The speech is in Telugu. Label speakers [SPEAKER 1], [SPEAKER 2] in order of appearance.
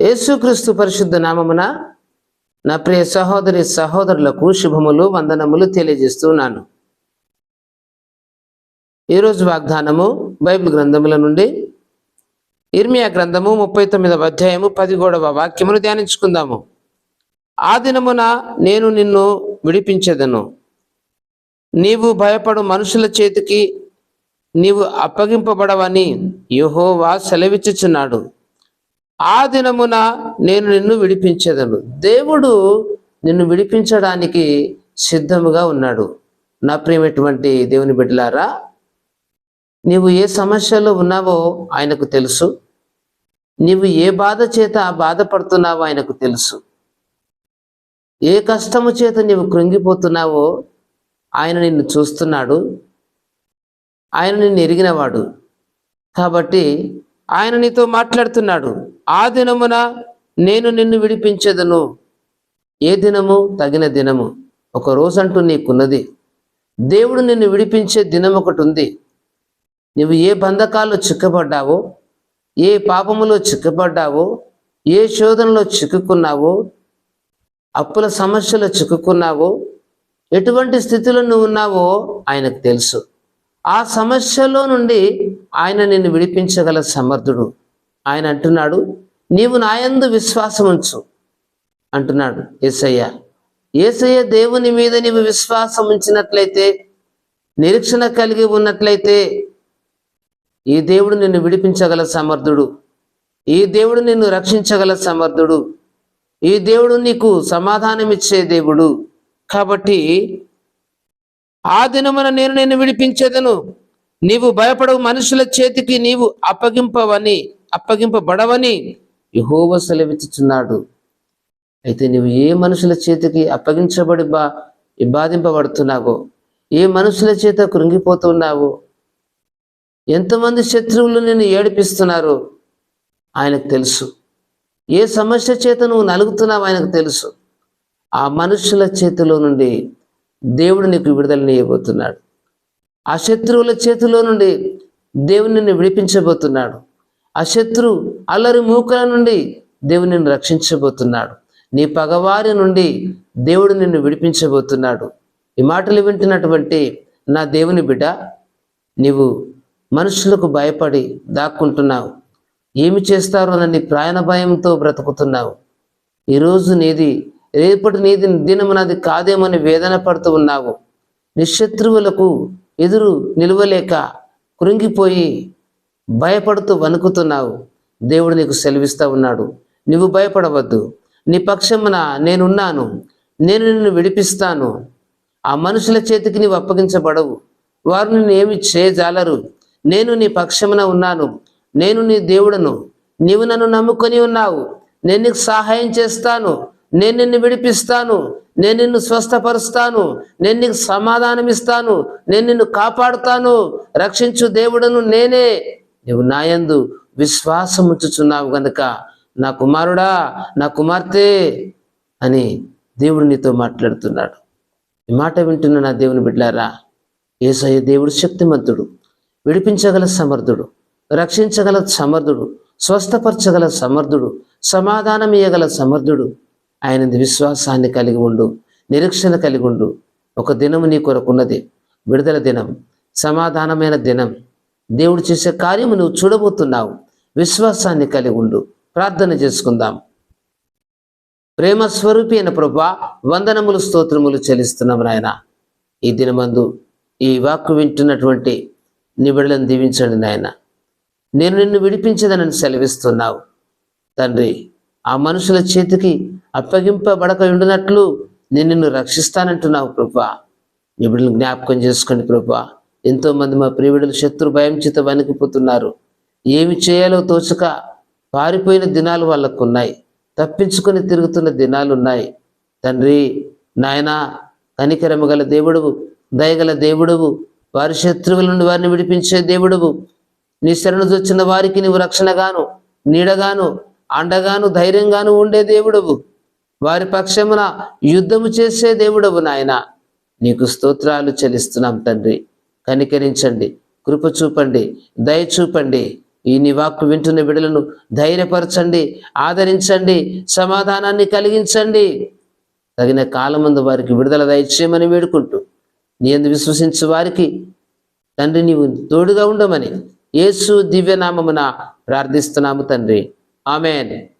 [SPEAKER 1] యేసుక్రీస్తు పరిశుద్ధ నామమున నా ప్రియ సహోదరి సహోదరులకు శుభములు వందనములు తెలియజేస్తున్నాను. ఈరోజు వాగ్దానము బైబిల్ గ్రంథముల నుండి ఇర్మియా గ్రంథము ముప్పై తొమ్మిదవ అధ్యాయము పదిహేడవ వాక్యమును ధ్యానించుకుందాము. ఆ దినమున నేను నిన్ను విడిపించదను. నీవు భయపడు మనుషుల చేతికి నీవు అప్పగింపబడవని యహోవా సెలవిచ్చుచున్నాడు. ఆ దినమున నేను నిన్ను విడిపించేదను. దేవుడు నిన్ను విడిపించడానికి సిద్ధముగా ఉన్నాడు. నా ప్రియమైనటువంటి దేవుని బిడ్డలారా నీవు ఏ సమస్యలో ఉన్నావో ఆయనకు తెలుసు. నీవు ఏ బాధ చేత బాధపడుతున్నావో ఆయనకు తెలుసు. ఏ కష్టము చేత నీవు కృంగిపోతున్నావో ఆయన నిన్ను చూస్తున్నాడు. ఆయన నిన్ను ఎరిగినవాడు. కాబట్టి ఆయన నీతో మాట్లాడుతున్నాడు. ఆ దినమున నేను నిన్ను విడిపించేదను. ఏ దినము? తగిన దినము. ఒక రోజంటూ నీకున్నది. దేవుడు నిన్ను విడిపించే దినం ఒకటి ఉంది. నువ్వు ఏ బంధకాల్లో చిక్కబడ్డావో ఏ పాపములో చిక్కబడ్డావో ఏ శోధనలో చిక్కుకున్నావో అప్పుల సమస్యలో చిక్కుకున్నావో ఎటువంటి స్థితిలో నువ్వు ఉన్నావో ఆయనకు తెలుసు. ఆ సమస్యలో నుండి ఆయన నిన్ను విడిపించగల సమర్థుడు. ఆయన అంటున్నాడు నీవు నాయందు విశ్వాసం ఉంచు. అంటున్నాడు ఏసయ్య. ఏసయ్య దేవుని మీద నీవు విశ్వాసం ఉంచినట్లయితే నిరీక్షణ కలిగి ఉన్నట్లయితే ఈ దేవుడు నిన్ను విడిపించగల సమర్థుడు. ఈ దేవుడు నిన్ను రక్షించగల సమర్థుడు. ఈ దేవుడు నీకు సమాధానం ఇచ్చే దేవుడు. కాబట్టి ఆ దినమున నేను నిన్ను విడిపించేదను. నీవు భయపడవు మనుషుల చేతికి నీవు అప్పగింపవని అప్పగింపబడవని యహోవ సెలవిచ్చుచున్నాడు. అయితే నువ్వు ఏ మనుషుల చేతికి అప్పగించబడి బా బాధింపబడుతున్నావో ఏ మనుషుల చేత కృంగిపోతున్నావో ఎంతమంది శత్రువులు నిన్ను ఏడిపిస్తున్నారు ఆయనకు తెలుసు. ఏ సమస్య చేత నువ్వు నలుగుతున్నావు ఆయనకు తెలుసు. ఆ మనుషుల చేతిలో నుండి దేవుడు నీకు విడుదలనియబోతున్నాడు ఆ శత్రువుల చేతిలో నుండి దేవుని నిన్ను విడిపించబోతున్నాడు. ఆ శత్రు అల్లరి మూకల నుండి దేవుని నిన్ను రక్షించబోతున్నాడు. నీ పగవారి నుండి దేవుడు నిన్ను విడిపించబోతున్నాడు. ఈ మాటలు వింటున్నటువంటి నా దేవుని బిడ్డ నీవు మనుషులకు భయపడి దాక్కుంటున్నావు. ఏమి చేస్తారో అని ప్రాణ భయంతో బ్రతుకుతున్నావు. ఈరోజు నీది రేపటి నీది దినమునది కాదేమని వేదన పడుతూ ఉన్నావు. నిశత్రువులకు ఎదురు నిలవలేక కృంగిపోయి భయపడుతూ వణుకుతున్నావు. దేవుడు నీకు సెలవిస్తూ ఉన్నాడు. నువ్వు భయపడవద్దు. నీ పక్షమున నేనున్నాను. నేను నిన్ను విడిపిస్తాను. ఆ మనుషుల చేతికి నీవు అప్పగించబడవు. వారు నిన్ను ఏమి చేయజాలరు. నేను నీ పక్షమున ఉన్నాను. నేను నీ దేవుడను. నీవు నన్ను నమ్ముకొని ఉన్నావు. నేను నీకు సహాయం చేస్తాను. నేను నిన్ను విడిపిస్తాను నేను నిన్ను స్వస్థపరుస్తాను నేను నీకు సమాధానం ఇస్తాను నేను నిన్ను కాపాడుతాను. రక్షించు దేవుడను నేనే. నువ్వు నాయందు విశ్వాసం ఉంచుచున్నావు గనుక నా కుమారుడా నా కుమార్తె అని దేవుడు నీతో మాట్లాడుతున్నాడు. ఈ మాట వింటున్న నా దేవుని బిడ్డారా ఏసయ్య దేవుడు శక్తిమంతుడు విడిపించగల సమర్థుడు రక్షించగల సమర్థుడు స్వస్థపరచగల సమర్థుడు సమాధానం ఇయ్యగల సమర్థుడు ఆయన విశ్వాసాన్ని కలిగి ఉండు నిరీక్షణ కలిగి ఉండు. ఒక దినము నీ కొరకున్నది. విడుదల దినం సమాధానమైన దినం. దేవుడు చేసే కార్యము నువ్వు చూడబోతున్నావు. విశ్వాసాన్ని కలిగి ఉండు. ప్రార్థన చేసుకుందాం. ప్రేమ స్వరూపి అయిన ప్రభా వందనములు స్తోత్రములు చెల్లిస్తున్నాం నాయన. ఈ దినమందు ఈ వాక్కు వింటున్నటువంటి నిబిడలను దీవించండి నాయన. నేను నిన్ను విడిపించదనని సెలవిస్తున్నావు. తండ్రి ఆ మనుషుల చేతికి అప్పగింపబడక ఉండినట్లు నేను నిన్ను రక్షిస్తానంటున్నావు కృపా నిబిడలను జ్ఞాపకం చేసుకోండి ప్రభా. ఎంతోమంది మా ప్రియుడులు శత్రు భయం చేత వణికిపోతున్నారు. ఏమి చేయాలో తోచక పారిపోయిన దినాలు వాళ్ళకు ఉన్నాయి తప్పించుకొని తిరుగుతున్న దినాలు ఉన్నాయి తండ్రి నాయనా కనికరము గల దేవుడువు దయగల దేవుడువు వారి శత్రువుల నుండి వారిని విడిపించే దేవుడువు నీ శరణు వచ్చిన వారికి నీవు రక్షణగాను నీడగాను అండగాను ధైర్యంగాను ఉండే దేవుడవు. వారి పక్షమున యుద్ధము చేసే దేవుడవు నాయన. నీకు స్తోత్రాలు చెల్లిస్తున్నాం తండ్రి. కనికరించండి కృప చూపండి దయ చూపండి. ఈ నీ వాక్కు వింటున్న బిడలను ధైర్యపరచండి ఆదరించండి సమాధానాన్ని కలిగించండి. తగిన కాలమందు వారికి విడుదల దయచేయమని వేడుకుంటూ నీ ఎందు విశ్వసించు వారికి తండ్రి నీవు తోడుగా ఉండమని యేసు దివ్యనామమున ప్రార్థిస్తున్నాము తండ్రి. 아멘.